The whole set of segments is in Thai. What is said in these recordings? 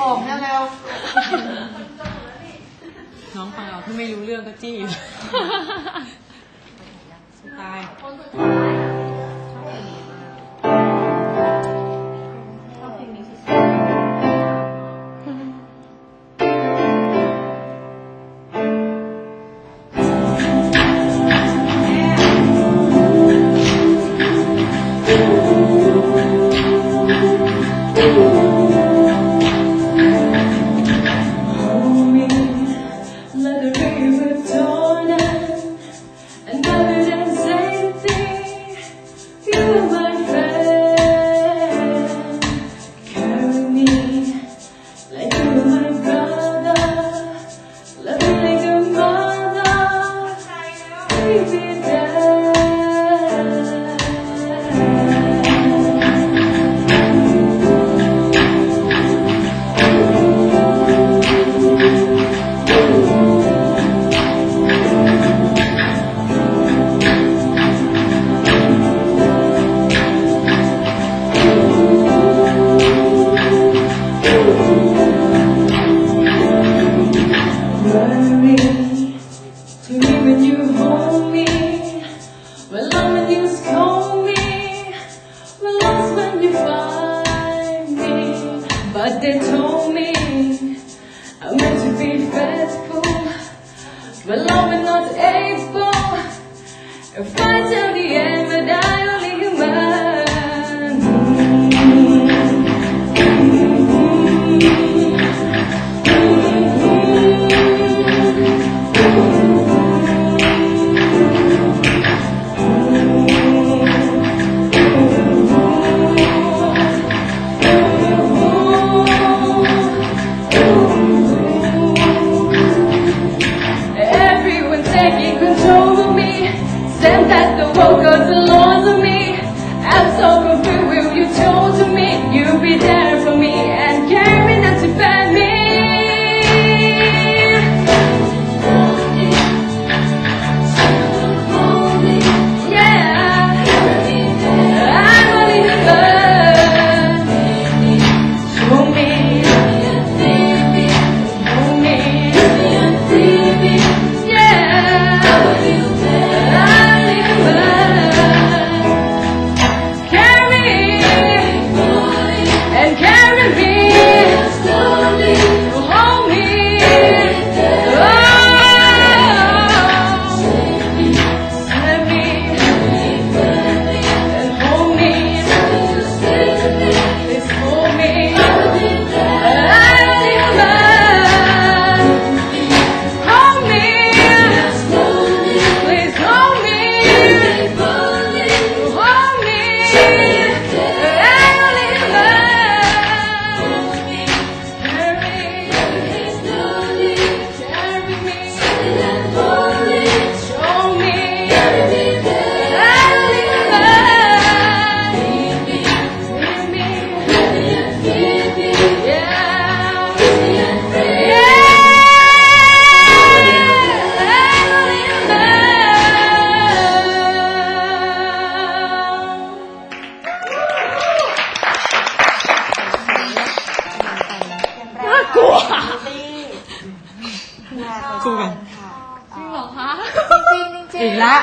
ผมเนี่ยเร็วน้องฟังเราถ้าไม่รู้เรื่องก็จี้อยู่ ตาย Deus. to me, when you hold me.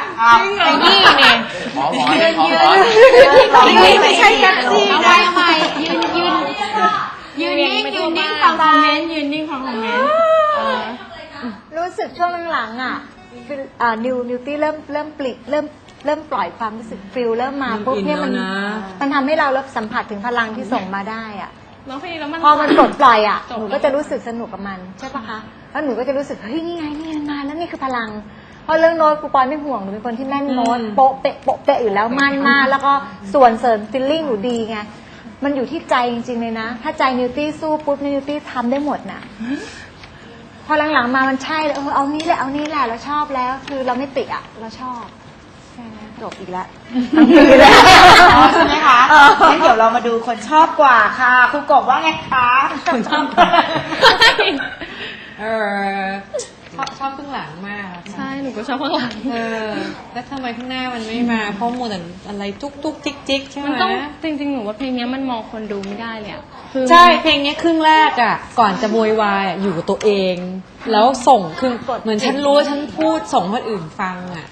จริงอีกละอ้าวไอ้นี่เนี่ยหมอหมอให้หมอหมอนี่ไม่ใช่แท็กซี่นะทำไมยืนยืนยืนนิ่งยืนนิ่งฟังคอมเมนต์ยืนนิ่งฟังคอมเมนต์รู้สึกช่วงหลังๆอะคืออ่านิวนิวตี้เริ่มเริ่มปลิเริ่มเริ่มปล่อยความรู้สึกฟิลเริ่มมาปุ๊บเนี่ยมันมันทำให้เรารับสัมผัสถึงพลังที่ส่งมาได้อะพอมันปลดปล่อยอะหนูก็จะรู้สึกสนุกกับมันใช่ปะคะแล้วหนูก็จะรู้สึกเฮ้ยนี่ไงนี่มันมาแล้วนี่คือพลัง เพราะเรื่องโน้ตครูปอยไม่ห่วงหนูเป็นคนที่แม่นโน้ตอืม โป๊ะเปะโป๊ะเปะอยู่แล้วมันมากแล้วก็ส่วนเสริมฟิลลิ่งหนูดีไงมันอยู่ที่ใจจริงๆเลยนะ ถ้าใจนิวตี้สู้ปุ๊บนิวตี้ทำได้หมดน่ะ พอหลังๆมามันใช่เลยเออเอานี้แหละเอานี้แหละเราชอบแล้ว คือเราไม่ติอะเราชอบแค่นั้นจบอีกแล้ว อ๋อใช่ไหมคะงั้นเดี๋ยวเรามาดูคนชอบกว่าค่ะครูกบว่าไงคะคนชอบเออช อบชอบครึ่งหลังมากใช่หนูนูก็ชอบข้างหลัง เออ แล้วทำไมข้างหน้ามันไม่มา เพราะมัวแต่อะไรจุกจุกจิกจิกใช่ไหมมันต้องจริงๆ หนูว่าเพลงเนี้ยมันมองคนดูไม่ได้เลยอะคือใช่เพลงเนี้ยครึ่งแรกอะ ก่อนจะโวยวายอะอยู่กับตัวเอง แล้วส่งคือเหมือนฉันรู้ว่าฉันพูดส่งคนอื่นฟังอะ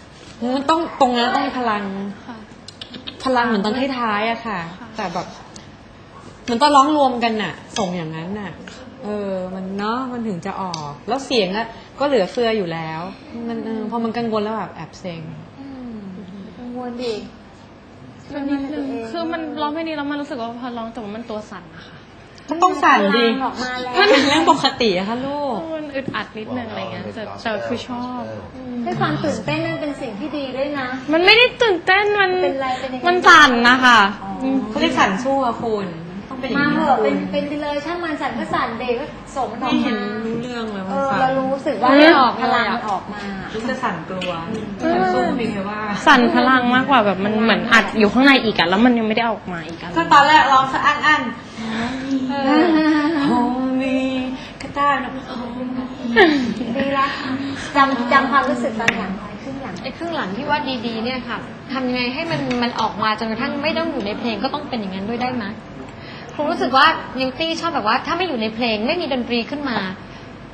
มันต้องตรงนั้นต้องมีพลัง ค่ะ พลังเหมือนตอนท้ายๆอะค่ะ แต่แบบมันต้องร้องรวมกันน่ะ ส่งอย่างนั้นน่ะ เออ มันเนาะมันถึงจะออก แล้วเสียงอะก็เหลือเฟืออยู่แล้ว มันเออพอมันกังวลแล้วแบบแอบเซ็งกังวลดิคือนิดนึงคือมันร้องเพลงนี้แล้วมันรู้สึกว่าพอร้องจบมันตัวสั่นนะคะก็ต้องสั่นดิออกมาแล้วมันเป็นเรื่องปกติอะค่ะลูกมันอึดอัดนิดนึงอะไรเงี้ยแต่แต่คือชอบด้วยความตื่นเต้นนั่นเป็นสิ่งที่ดีด้วยนะ มันไม่ได้ตื่นเต้นมันเป็นไรเป็นยังไงมันสั่นนะคะมเขาเรียกสั่นสู้อะคุณต้อง เป็นอย่ามางนี้เหอะเป็นเป็นไปเลยช่างมันสั่นก็สั่นเด็กก็ส่งมันออไม่กเห็นมารู้เรื่องเลยเอมันอสั่นเรารู้สึกว่าไม่ออกพลังเลยอะมันออกมา รู้จะสั่นกลัวสั่นสู้ไม่มีใครว่า สั่นพลังมากกว่าแบบมันเหมือนอัดอยู่ข้างในอีกอะแล้วมันยังไม่ได้ออกมาอีกอะ ก็ตอนแรกร้องสะอั้นอั้นโฮมีก็ได้นะดีละจำจำความรู้สึกตอนหลังไว้ครึ่งหลัง ไอ้ครึ่งหลังที่ว่าดีๆเนี่ยค่ะทำยังไงให้มันมันออกมาจนกระทั่งไม่ต้องอยู่ในเพลงก็ต้องเป็นอย่างนั้นด้วยได้ไหม ครูรู้สึกว่านิวตี้ชอบแบบว่าถ้าไม่อยู่ในเพลงไม่มีดนตรีขึ้นมา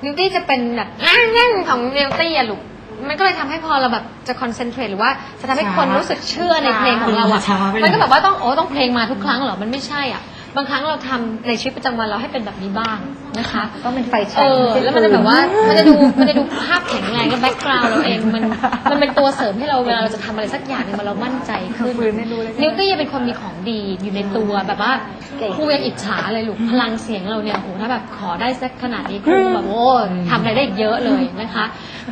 นิวตี้จะเป็นแบบนั่งๆของนิวตี้อะลูกมันก็เลยทำให้พอเราแบบจะคอนเซนเทรตหรือว่าจะทำให้คนรู้สึกเชื่อในเพลงของเราอะช้าไปเลยมันก็แบบว่าต้องโอ้ต้องเพลงมาทุกครั้งเหรอมันไม่ใช่อะ บางครั้งเราทำในชีวิตประจำวันเราให้เป็นแบบนี้บ้างนะคะต้องเป็นไฟแช็เอกอแล้วมันจะแบบว่ามันจะดูมันจะดูภาพแข็งแรงและแบ็กกราวด์เราเองมันมันเป็นตัวเสริมให้เราเวลาเราจะทำอะไรสักอย่างเนี่ยมันเรามั่นใจขึ้นนิวตี้ยังเป็นคนมีของดีอยู่ในตัวแบบว่าครูยังอิจฉาเลยลูกพลังเสียงเราเนี่ยโอ้โหถ้าแบบขอได้สักขนาดนี้ครูแบบโอ้ทำอะไรได้อีกเยอะเลยนะคะ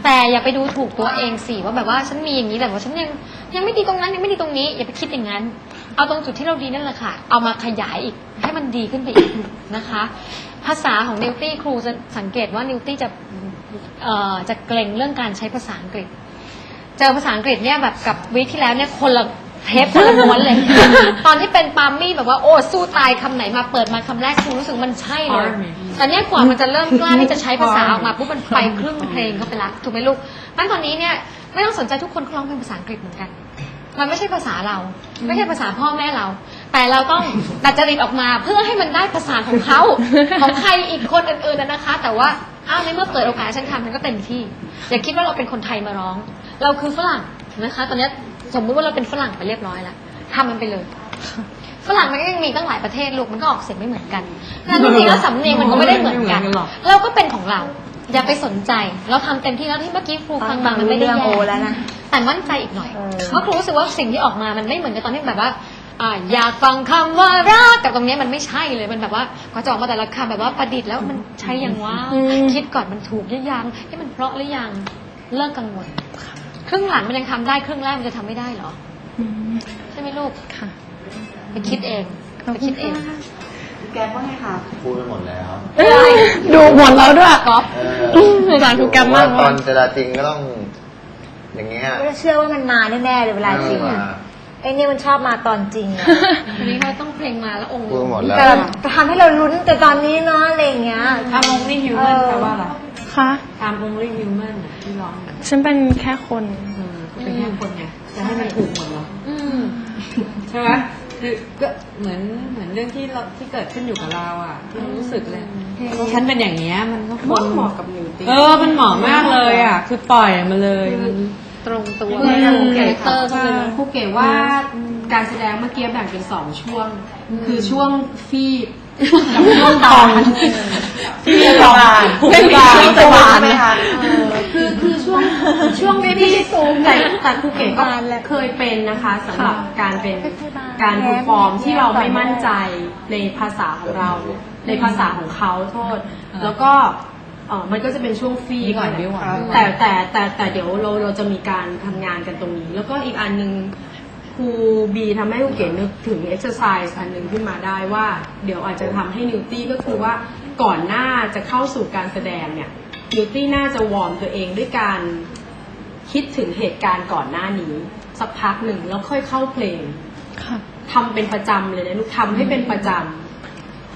แต่อย่าไปดูถูกตัวเองสิว่าแบบว่าฉันมีอย่างนี้แต่ว่าฉันยังยังไม่ดีตรงนั้นยังไม่ดีตรงนี้อย่าไปคิดอย่างนั้น เอาตรงจุดที่เราดีนั่นแหละค่ะ เอามาขยายอีกให้มันดีขึ้นไปอีกนะคะ ภาษาของนิวตี้ครูจะสังเกตว่านิวตี้จะเอ่อจะเกรงเรื่องการใช้ภาษาอังกฤษ เจอภาษาอังกฤษเนี่ยแบบกับวีคที่แล้วเนี่ยคนละเทปคนละม้วนเลย ตอนที่เป็นปาล์มมี่แบบว่าโอ้สู้ตายคำไหนมาเปิดมาคำแรกครูรู้สึกมันใช่เลย Army แต่เนี่ยกว่ามันจะเริ่มกล้าที่จะใช้ภาษาออกมาปุ๊บมันไปครึ่งเพลงเข้าไปละถูกไหมลูกงั้นตอนนี้เนี่ยไม่ต้องสนใจทุกคนเขาร้องเพลงภาษาอังกฤษเหมือนกัน มันไม่ใช่ภาษาเรา ไม่ใช่ภาษาพ่อแม่เรา แต่เราต้องดัดจริตออกมาเพื่อให้มันได้ภาษาของเขา ของใครอีกคนอื่นๆนะนะคะ แต่ว่าอ้าวในเมื่อเปิดโอกาสให้ฉันทำฉันก็เต็มที่ อย่าคิดว่าเราเป็นคนไทยมาร้อง เราคือฝรั่งนะคะ ตอนนี้สมมุติว่าเราเป็นฝรั่งไปเรียบร้อยแล้วทำมันไปเลยฝรั่งมันก็ยังมีตั้งหลายประเทศลูกมันก็ออกเสียงไม่เหมือนกันนั้นจริงๆแล้วสำเนียงมันก็ไม่ได้เหมือนกันไม่เหมือนกันหรอกเราก็เป็นของเรา อย่าไปสนใจ เราทำเต็มที่แล้วที่เมื่อกี้ครูฟังมามันไม่ได้ฟังรู้เรื่องแย่โอ แล้วนะแต่มั่นใจอีกหน่อยเออเพราะครูรู้สึกว่าสิ่งที่ออกมามันไม่เหมือนกับตอนที่แบบว่าอ่าอยากฟังคำว่ารักกับตรงเนี้ยมันไม่ใช่เลยมันแบบว่าก็จะออกมาแต่ละคำแบบว่าประดิษฐ์แล้วมันใช่อย่างว่าคิดก่อนมันถูกหรือยังที่มันเพราะหรือยังเลิกกังวลครึ่งหลังมันยังทำได้ครึ่งแรกมันจะทำไม่ได้เหรอ อืมใช่ไหมลูกค่ะไปคิดเองไปคิดเองพูดไปหมดแล้วดูหมดแล้วด้วยก๊อฟ เออสงสารครูแกรมมาก ว่ตอนเจราจริงก็ต้อง อย่างเงี้ยก็เชื่อว่ามันมาแน่ๆเลยเวลาจริงมาอะไอ้เนี่ยมันชอบมาตอนจริงอะวันนี้เขาต้องเพลงมาแล้วองค์พูดหมดแล้วแต่แบบทำให้เราลุ้นแต่ตอนนี้เนาะอะไรอย่างเงี้ย ทำ only human แปลว่าอะไรค่ะทำ only human น่ะที่ร้องอยู่ฉันเป็นแค่คน เออก็เป็นแค่คนไงจะให้มันถูกหมดเหรออืมใช่ไหมคือก็เหมือนเหมือนเรื่องที่เราที่เกิดขึ้นอยู่กับเราอะที่เรารู้สึกเลยฉันเป็นอย่างเงี้ยมันก็คนเหมาะกับนิวตี้เออมันเหมาะมากเลยอะ คือปล่อยมาเลยมัน ตรงตัวคือคาแรคเตอร์ก็คือครูเก๋ว่าการแสดงเมื่อกี้แบ่งเป็นสองช่วง คือช่วงฟีบกับช่วงตอน ที่เรียนบาลไม่มีชื่อตัวใช่ไหมคะคือคือช่วงช่วงฟีบแต่แต่ครูเก๋ก็เคยเป็นนะคะสำหรับการเป็นการเพอร์ฟอร์มที่เราไม่มั่นใจในภาษาของเรา ในภาษาของเขาโทษ แล้วก็ เออมันก็จะเป็นช่วงฟีดีบก่อนดีกว่าแต่แต่แต่แต่เดี๋ยวเราเราจะมีการทำงานกันตรงนี้ แล้วก็อีกอันหนึ่งครูบีทำให้ครูเก๋นึกถึงเอ็กซ์ไซส์อันหนึ่งขึ้นมาได้ว่า เดี๋ยวอาจจะทำให้นิวตี้ก็คือว่าก่อนหน้าจะเข้าสู่การแสดงเนี่ยนิวตี้น่าจะวอร์มตัวเองด้วยการคิดถึงเหตุการณ์ก่อนหน้านี้ สักพักหนึ่งแล้วค่อยเข้าเพลง ค่ะ ทำเป็นประจำเลยนะลูกทำให้เป็นประจำ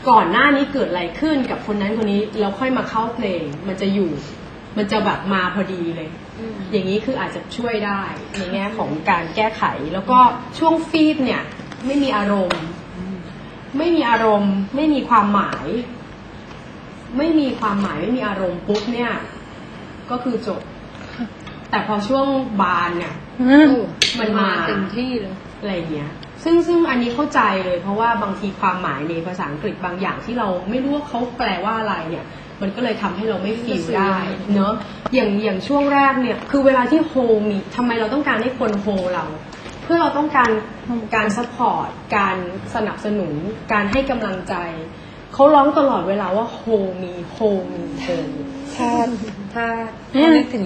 ก่อนหน้านี้เกิดอะไรขึ้นกับคนนั้นคนนี้แล้วค่อยมาเข้าเพลง มันจะอยู่ มันจะแบบมาพอดีเลย อย่างนี้คืออาจจะช่วยได้ในแง่ของการแก้ไข แล้วก็ช่วงฟีดเนี่ย ไม่มีอารมณ์ ไม่มีอารมณ์ ไม่มีความหมาย ไม่มีความหมายไม่มีอารมณ์ปุ๊บเนี่ย ก็คือจบ แต่พอช่วงบานเนี่ยมันมาเต็มที่เลยอะไรเงี้ย ซึ่งซึ่งอันนี้เข้าใจเลยเพราะว่าบางทีความหมายในภาษาอังกฤษบางอย่างที่เราไม่รู้ว่าเขาแปลว่าอะไรเนี่ย มันก็เลยทำให้เราไม่ฟีลได้เนอะอย่างอย่างช่วงแรกเนี่ยคือเวลาที่โฮมีทำไมเราต้องการให้คนโฮเรา เพื่อเราต้องการการซัพพอร์ตการสนับสนุน การให้กำลังใจเขาร้องตลอดเวลาว่าโฮมีโฮมีโฮมีถ้าถ้าถ้านึกถึง